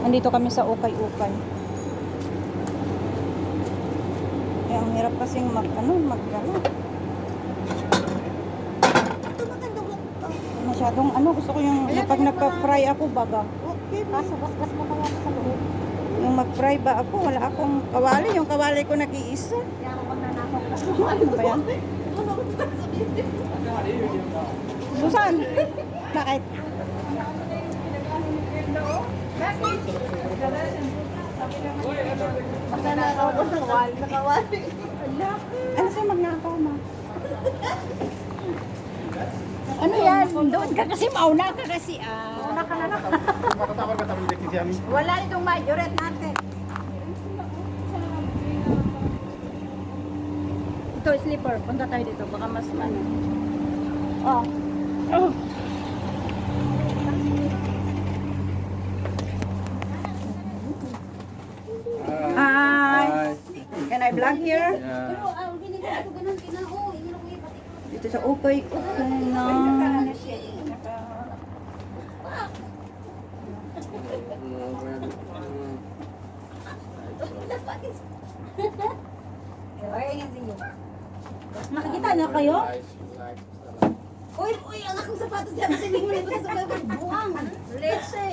Nandito kami sa ukay-ukay. Eh, ang hirap kasing mag, ano, mag, ano. Ito maganda mo. Masyadong, ano, gusto ko yung, Ayan, pag nagpa-fry ako, baga. Okay, Kaso basbas mo kaya sa loob. Yung mag-fry ba ako, wala akong kawali. Yung kawali ko nag-iisa. Kaya ako magnanakaw ka. Ano ba yan? Susan! Bakit? Magnanakaw ko ng wali. Nakawali. Ano sa'yo magnakaw ma? Ano yan? Doon ka kasi mauna ka kasi ah. Una ka na lang. Matatawag ka amin. Wala nitong majoret natin. Ito, slipper. Punta tayo dito. Baka mas ano. Oh. Oh. I vlog here? Dito sa Ukay. Ukay na. Nakikita na kayo? Uy, uy, ang akong sapatos dyan. Kasi hindi mo na ito sa buwang. Leche.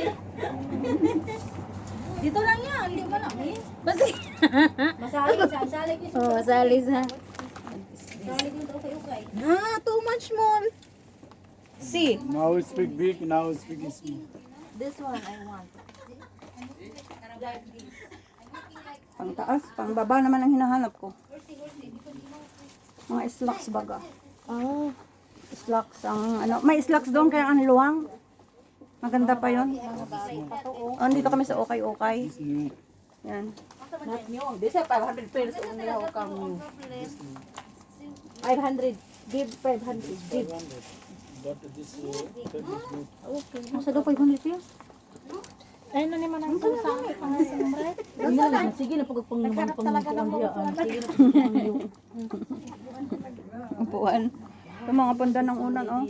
Dito lang yan. Hindi ba lang eh? Basi. Masali siya. Masali ko. Oh, masali sa. Masali ko ito ukay-ukay. Ah, too much more. Si. Now we speak big, now we speak small. This one I want. Pang taas, pang baba naman ang hinahanap ko. Mga slacks baga. Oh. Slacks ang ano, may slacks doon kaya ang luwang. Maganda pa 'yon. Oh, dito kami sa Okay Okay. Yan. Not new. This is 500 pesos only how come new. 500. Give 500. Give. But this is. Okay. Nasa daw 500 pesos. Ay, na naman ang sa akin pang. Ano lang, sige na pag pang naman pang talaga ng biyaan. Sige na pag Upuan. Yung mga punda ng unan oh.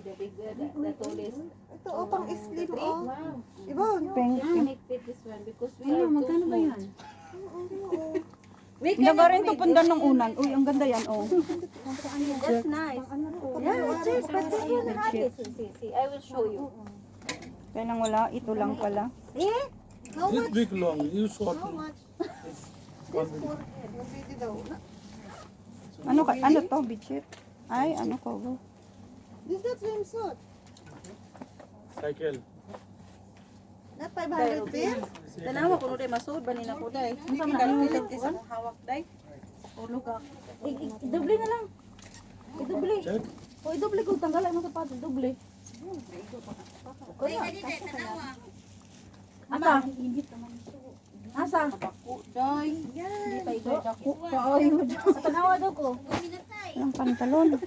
Ito, oh, pang slim, oh. Iba, no? Pink. make fit this one because we Ano, are magkano ba yan? Daga rin to punda ng unan. Uy, ang ganda yan oh. That's nice. Yeah, it is. But this one has it. See, see. I will show you. Kaya nang wala, ito lang pala. Eh? How This much? big long, you short. How much? This four, 150 daw. Na- Ano ka? Ano to? Bedsheet? Ay, ano ko? This not swimsuit. Cycle. Not 500 pin? Tanawa ko rin masud ba nila ko dai. Unsa man ang kilit sa hawak dai? Ulo ka. I-doble na lang. I-doble. O i-doble ko tanggalan mo sapatos, doble. Asa? Asa? Dai. Kaayo. Sa tanawa daw ko. Ang pantalon.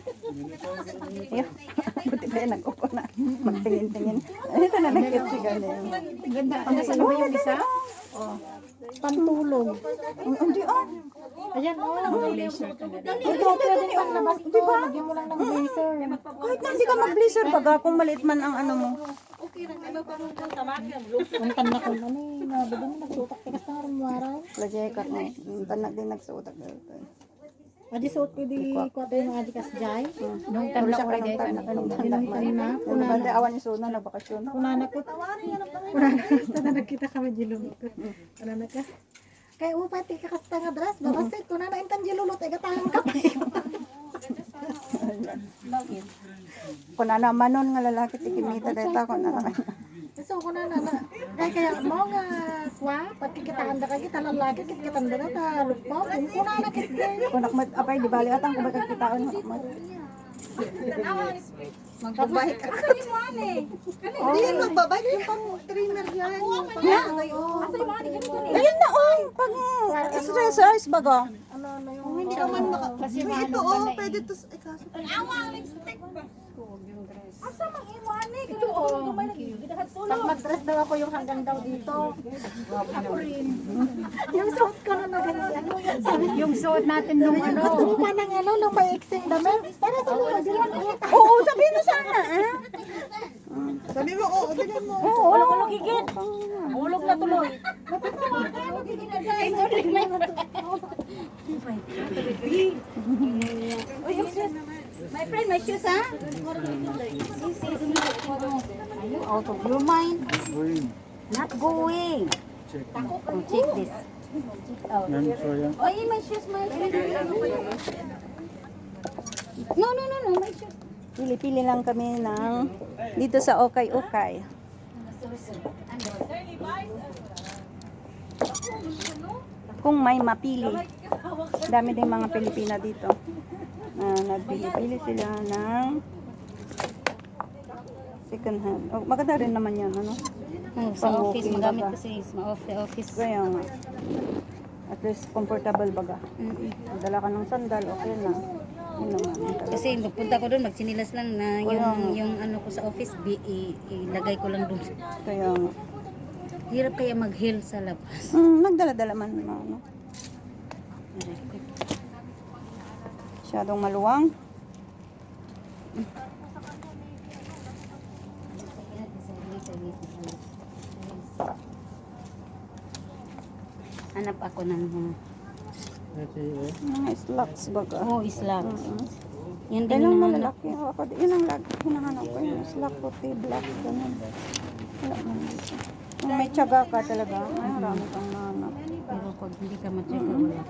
Yeah. Buti pa yan, nag-upo na. Magtingin-tingin. Ito na nakit si ganyan. Ganda. Ang sa loob yung isa? Pantulog. Ang hindi ah. Ayan oh. Blazer ka na. Ito, pwede ni ang labas. Di ba? Lagyan mo lang ng blazer. Kahit na hindi ka mag-blazer baga kung maliit man ang ano mo. Puntan na ko ano eh. Nabili mo nagsutak tikas na rin waray. Lagay ka na. Tanak din nagsuotak. Adi suot ko di ko tayo ng adi kas jay. Nung tanda ko ka na. Nung tanda man. Nung tanda awan ni Suna, nagbakasyon. Kunana ko. Kunana basta na nagkita kami jilulot. Kunana ka. Kaya upati ka kasta nga dress. Babasit kunana intan jilulot. Ega tangan ka pa. Kung na naman nun nga lalaki tikimita dahil ako na. So kunana na. Kaya kaya mo nga kwa. Pagkikitaan da kaya kita lalaki. Kikitaan da na ta lupaw. Kunana kita. Kung nakmat, apay, di bali atang kung ba't kitaan. nakmat. Magbabahi ka. Hindi yan magbabike yung pang trimmer yan. Yung pang ngayon. Ayun na oh, pag exercise baga. Ano ano yung Kung hindi ka man maka... Kasi ito, oh, pwede to... Ay, kaso... Asa mang imo ani ito oh. Pag mag-dress daw ako yung hanggang daw dito. Ako rin. yung suot ko na ganyan. Sabi Yung suot natin nung ano. Katulpa ng ano, ng may ekseng damit. Para sa mga dilan. Oo, sabihin mo sana. Eh? Sabi mo, oo, bilhin mo. Oo, wala ko higit. Ulog na tuloy. It's only my Uy, yung shoes. My friend, my shoes, ha? Are you out of your mind? Going. Not going. Check. Oh, check this. Oh, my shoes, my friend. No, no, no, no, my shoes. Pili-pili lang kami ng dito sa Okay Okay. Kung may mapili. Dami din mga Pilipina dito. Ah, nagpili-pili sila ng second hand. Oh, maganda rin naman yan, ano? Oh, sa office, Pang-walking magamit baga. kasi sa office. office. Kaya nga. At least comfortable baga. Mm-mm. Dala ka ng sandal, okay na. Kasi nagpunta ko doon, magsinilas lang na yung, yung ano ko sa office, bi, ilagay ko lang doon. Kaya nga. Hirap kaya mag-heal sa labas. Mm, nagdala-dala man ano? Masyadong maluwang. Hanap ako ng mga Mga slacks baga. oh, islak. Mm. Yan din yung mga malalaki. Ako, yun ang lagi hinahanap ko. Yung slack, puti, black, ganun. Wala. Kung may tiyaga ka talaga, marami kang nahanap. pero pag hindi ka matyaga wala.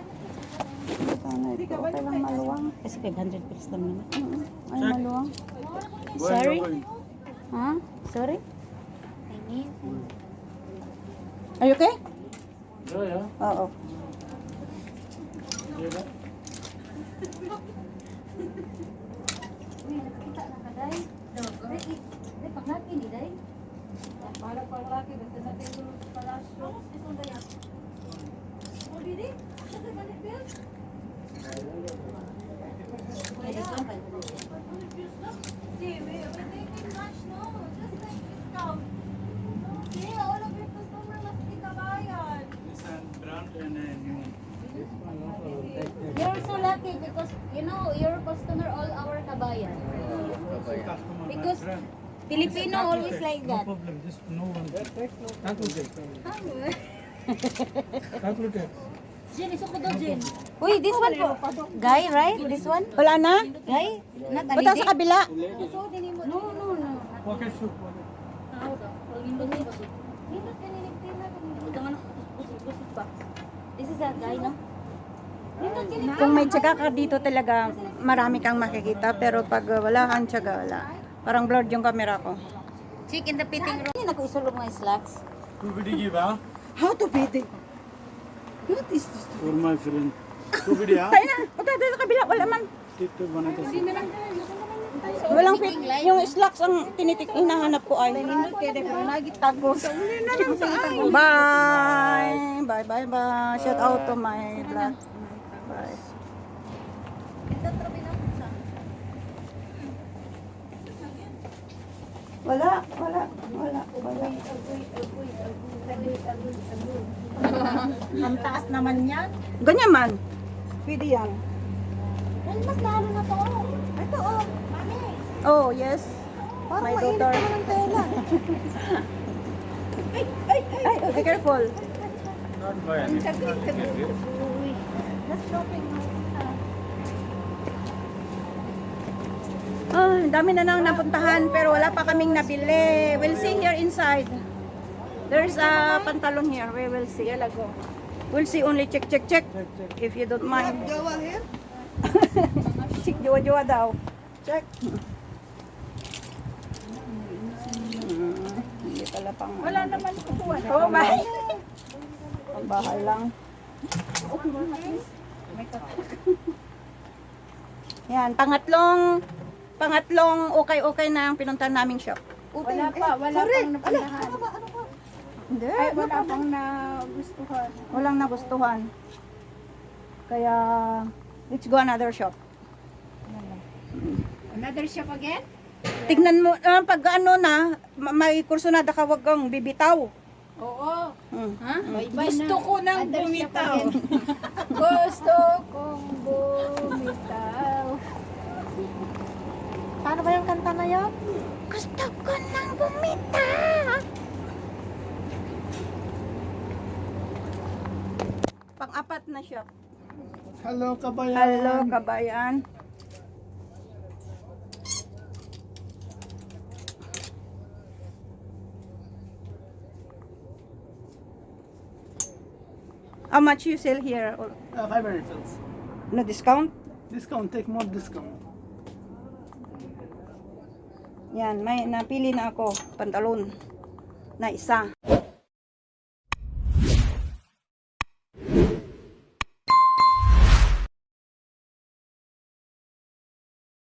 Sana ito, okay lang maluwang. Kasi 500 pesos lang naman. Mm, Ay, maluwang. Sorry? Ha? Sorry? Are you okay? Yeah, yeah. Oo. Yeah, yeah. This and brand and uh, new. You're so lucky because you know your customer all our kabayan. Because. Filipino always like No that. problem. Just no one. Calculate. Calculate. Jen, isuko daw Jen. Uy, this one po. Guy, right? This one? Wala na? Guy? Not Punta sa kabila. No, no, no. Pocket shoe. This is a guy, no? Kung may tiyaga ka dito talaga, marami kang makikita. Pero pag wala kang tiyaga, wala. Parang blurred yung camera ko. Chick in the fitting room. Hindi nag-isulong mga slacks. Two bidi give, huh? How to it? What is this? For my friend. Two bidi, huh? Tayo na. Punta tayo sa kabila. Wala man. Tito banata. Walang fit. Yung slacks ang tinitik, hinahanap ko ay. Bye! Bye, bye, bye. Shout out to my vlog. Bye. Wala, wala, wala, wala. Ang taas naman yan. Ganyan man. Pwede yan. Ay, mas lalo na to. Ito, oh. Mami. Oh, yes. Parang My mainit daughter. naman ang tela. Ay, oh, be careful. Not buy anything. Let's shopping. Ah, ang dami na nang napuntahan pero wala pa kaming nabili. We'll see here inside. There's a pantalon here. We will see. We'll see only check, check, check. If you don't mind. Jowa here? Check, jowa-jowa daw. Check. Hmm, hindi pala pang... Wala naman kukuha. Oh, bye. Ang bahay lang. Yan, pangatlong pangatlong okay-okay na ang pinuntahan naming shop. Wala pa, wala pang napuntahan. Hindi, Ay, wala pang nagustuhan. walang nagustuhan. Kaya, let's go another shop. Another shop again? Tignan mo, ah, pag ano na, ma- may kurso na ka wag kang bibitaw. Oo. Hmm. Ha? Gusto ko nang bumitaw. Gusto kong bumitaw. Paano ba yung kanta na yun? Gusto ko nang bumitaw. Na shop. Hello, kabayan. Hello, kabayan. How much you sell here? Uh, 500 fills. No discount? Discount, take more discount. Yan, may napili na ako, pantalon na isa.